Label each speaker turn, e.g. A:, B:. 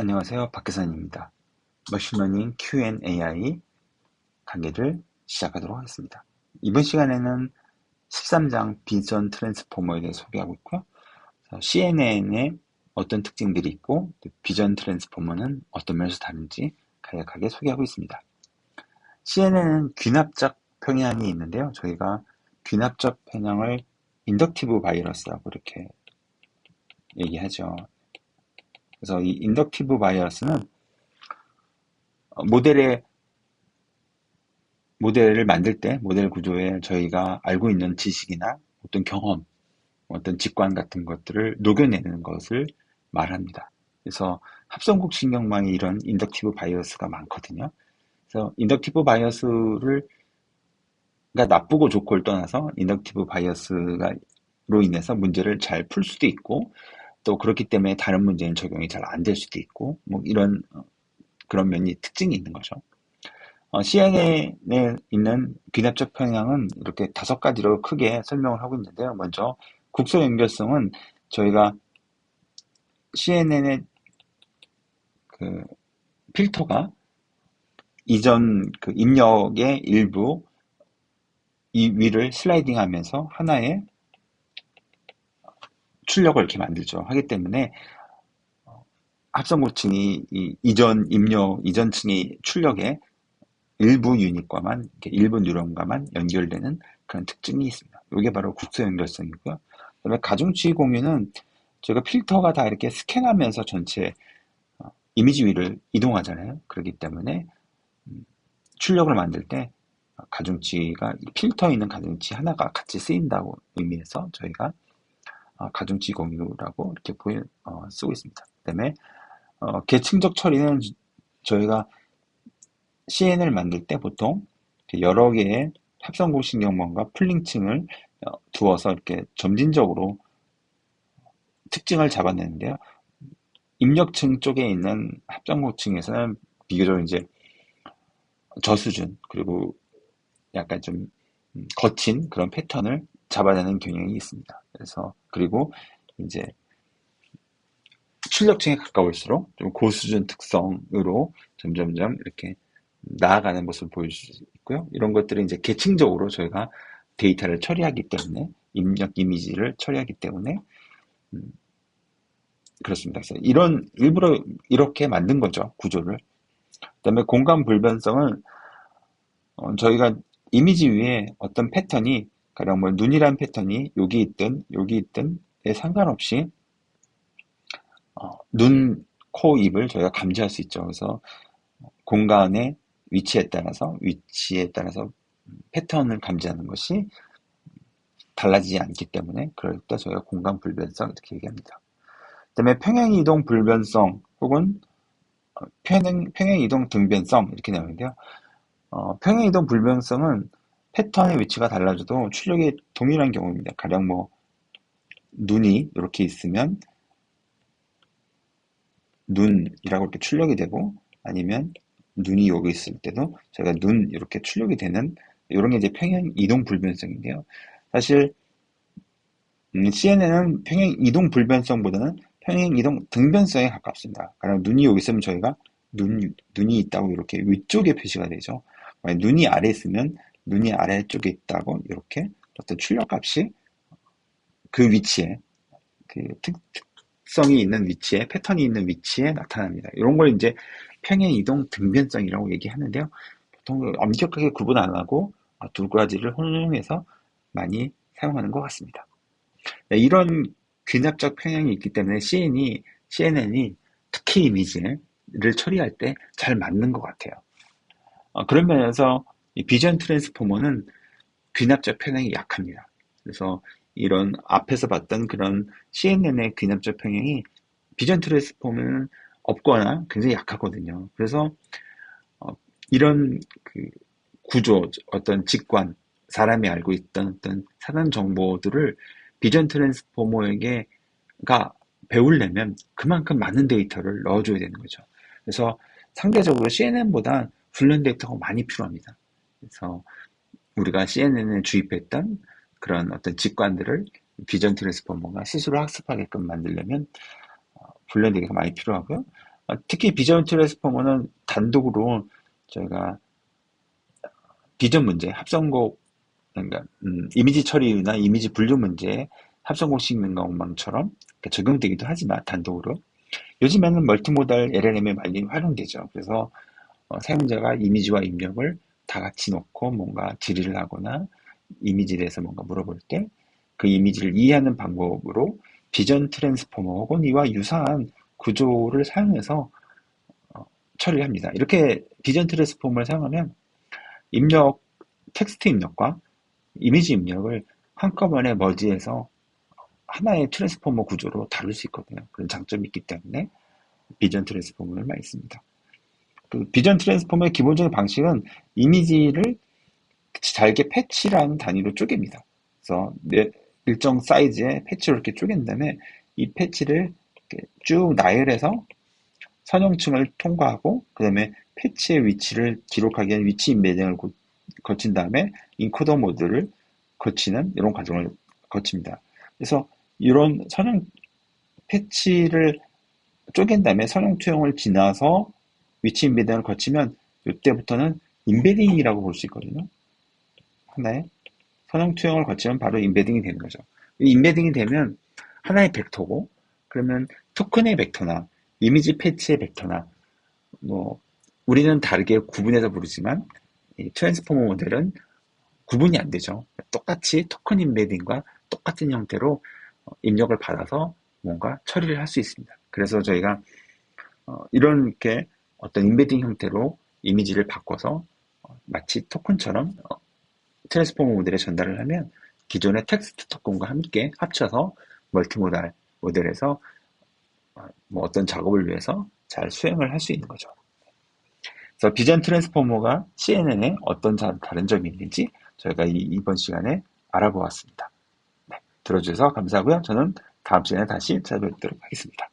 A: 안녕하세요. 박계산입니다. 머신러닝 Q&AI 강의를 시작하도록 하겠습니다. 이번 시간에는 13장 비전 트랜스포머에 대해 소개하고 있고요. CNN의 어떤 특징들이 있고 비전 트랜스포머는 어떤 면에서 다른지 간략하게 소개하고 있습니다. CNN은 귀납적 평양이 있는데요. 저희가 귀납적 편향을 인덕티브 바이러스라고 이렇게 얘기하죠. 그래서 이 인덕티브 바이어스는 모델의 모델을 만들 때 모델 구조에 저희가 알고 있는 지식이나 어떤 경험, 어떤 직관 같은 것들을 녹여내는 것을 말합니다. 그래서 합성국 신경망에 이런 인덕티브 바이어스가 많거든요. 그래서 인덕티브 바이어스를 가 나쁘고 좋고를 떠나서 인덕티브 바이어스로 인해서 문제를 잘 풀 수도 있고 또 그렇기 때문에 다른 문제는 적용이 잘 안 될 수도 있고 뭐 이런 어, 그런 면이 특징이 있는 거죠. 어, CNN에 있는 귀납적 평형은 이렇게 다섯 가지로 크게 설명을 하고 있는데요. 먼저 국소 연결성은 저희가 CNN의 그 필터가 이전 그 입력의 일부 이 위를 슬라이딩 하면서 하나의 출력을 이렇게 만들죠. 하기 때문에 어, 합성고층이 이전 입력 이전층의 출력에 일부 유닛과만 일부 뉴런과만 연결되는 그런 특징이 있습니다. 이게 바로 국소 연결성이고요. 그다음에 가중치 공유는 제가 필터가 다 이렇게 스캔하면서 전체 어, 이미지 위를 이동하잖아요. 그렇기 때문에 음, 출력을 만들 때 가중치가 필터 있는 가중치 하나가 같이 쓰인다고 의미해서 저희가 어, 가중치 공유라고 이렇게 보여, 어, 쓰고 있습니다. 그 다음에 어, 계층적 처리는 저희가 CN을 만들 때 보통 여러 개의 합성고 신경망과 풀링층을 어, 두어서 이렇게 점진적으로 특징을 잡아내는데요. 입력층 쪽에 있는 합성고층에서는 비교적 이제 저수준 그리고 약간 좀 음, 거친 그런 패턴을 잡아내는 경향이 있습니다. 그래서 그리고 이제 출력층에 가까울수록 좀 고수준 특성으로 점점점 이렇게 나아가는 모습을 보여줄 수 있고요. 이런 것들은 이제 계층적으로 저희가 데이터를 처리하기 때문에 입력 이미지를 처리하기 때문에 음, 그렇습니다. 그래서 이런 일부러 이렇게 만든 거죠 구조를. 그다음에 공간 불변성은 어, 저희가 이미지 위에 어떤 패턴이 가령 뭐 눈이란 패턴이 여기 있든 여기 있든에 상관없이 어, 눈, 코, 입을 저희가 감지할 수 있죠. 그래서 공간의 위치에 따라서 위치에 따라서 패턴을 감지하는 것이 달라지지 않기 때문에 그럴 때 저희가 공간 불변성 이렇게 얘기합니다. 그다음에 평행 이동 불변성 혹은 어, 평행, 평행 이동 등변성 이렇게 나오는데요. 어, 평행 이동 불변성은 패턴의 위치가 달라져도 출력이 동일한 경우입니다. 가령 뭐 눈이 이렇게 있으면 눈이라고 이렇게 출력이 되고 아니면 눈이 여기 있을 때도 제가 눈 이렇게 출력이 되는 이런 게 이제 평행 이동 불변성인데요. 사실 음, CNN은 평행 이동 불변성보다는 평행 이동 등변성에 가깝습니다. 가령 눈이 여기 있으면 저희가 눈, 눈이 있다고 이렇게 위쪽에 표시가 되죠. 눈이 아래 있으면 눈이 아래쪽에 있다고 이렇게 어떤 출력값이 그 위치에 그 특, 특성이 있는 위치에 패턴이 있는 위치에 나타납니다. 이런 걸 이제 평행 이동 등변성이라고 얘기하는데요. 보통 엄격하게 구분 안 하고 두 가지를 혼용해서 많이 사용하는 것 같습니다. 네, 이런 귀납적 평행이 있기 때문에 CN이, CNN이 특히 이미지를 처리할 때 잘 맞는 것 같아요. 어, 그런 면에서 이 비전 트랜스포머는 귀납적 평행이 약합니다. 그래서 이런 앞에서 봤던 그런 CNN의 귀납적 평행이 비전 트랜스포머는 없거나 굉장히 약하거든요. 그래서 어, 이런 그 구조, 어떤 직관, 사람이 알고 있던 어떤 사전 정보들을 비전 트랜스포머에게가 배우려면 그만큼 많은 데이터를 넣어줘야 되는 거죠. 그래서 상대적으로 CNN보다 훈련 데이터가 많이 필요합니다. 그래서 우리가 CNN에 주입했던 그런 어떤 직관들을 비전 트랜스포머가 스스로 학습하게끔 만들려면 어, 훈련 되기가 많이 필요하고요. 어, 특히 비전 트랜스포머는 단독으로 저희가 비전 문제, 합성곡, 그러니까 음, 이미지 처리나 이미지 분류 문제에 합성곡 식능공망처럼 적용되기도 하지만 단독으로 요즘에는 멀티모달 LLM이 많이 활용되죠. 그래서 어, 사용자가 이미지와 입력을 다 같이 놓고 뭔가 질의를 하거나 이미지에 대해서 뭔가 물어볼 때 그 이미지를 이해하는 방법으로 비전 트랜스포머 혹은 이와 유사한 구조를 사용해서 어, 처리를 합니다. 이렇게 비전 트랜스포머를 사용하면 입력, 텍스트 입력과 이미지 입력을 한꺼번에 머지해서 하나의 트랜스포머 구조로 다룰 수 있거든요. 그런 장점이 있기 때문에 비전 트랜스포머를 많이 씁니다. 그 비전 트랜스포머의 기본적인 방식은 이미지를 잘게 패치라는 단위로 쪼갭니다. 그래서 일정 사이즈의 패치로 이렇게 쪼갠 다음에 이 패치를 쭉 나열해서 선형층을 통과하고 그 다음에 패치의 위치를 기록하기 위한 위치 인베딩을 거친 다음에 인코더 모드를 거치는 이런 과정을 거칩니다. 그래서 이런 선형 패치를 쪼갠 다음에 선형 투영을 지나서 위치 인베딩을 거치면 이때부터는 인베딩이라고 볼 수 있거든요. 하나의 선형 투영을 거치면 바로 인베딩이 되는 거죠. 인베딩이 되면 하나의 벡터고 그러면 토큰의 벡터나 이미지 패치의 벡터나 뭐 우리는 다르게 구분해서 부르지만 트랜스포머 모델은 구분이 안 되죠. 똑같이 토큰 인베딩과 똑같은 형태로 어, 입력을 받아서 뭔가 처리를 할 수 있습니다. 그래서 저희가 어, 이렇게 어떤 인베딩 형태로 이미지를 바꿔서 어, 마치 토큰처럼 트랜스포머 모델에 전달을 하면 기존의 텍스트 토큰과 함께 합쳐서 멀티모달 모델에서 뭐 어떤 작업을 위해서 잘 수행을 할 수 있는 거죠. 그래서 비전 트랜스포머가 CNN에 어떤 다른 점이 있는지 저희가 이, 이번 시간에 알아보았습니다. 네, 들어주셔서 감사하고요. 저는 다음 시간에 다시 찾아뵙도록 하겠습니다.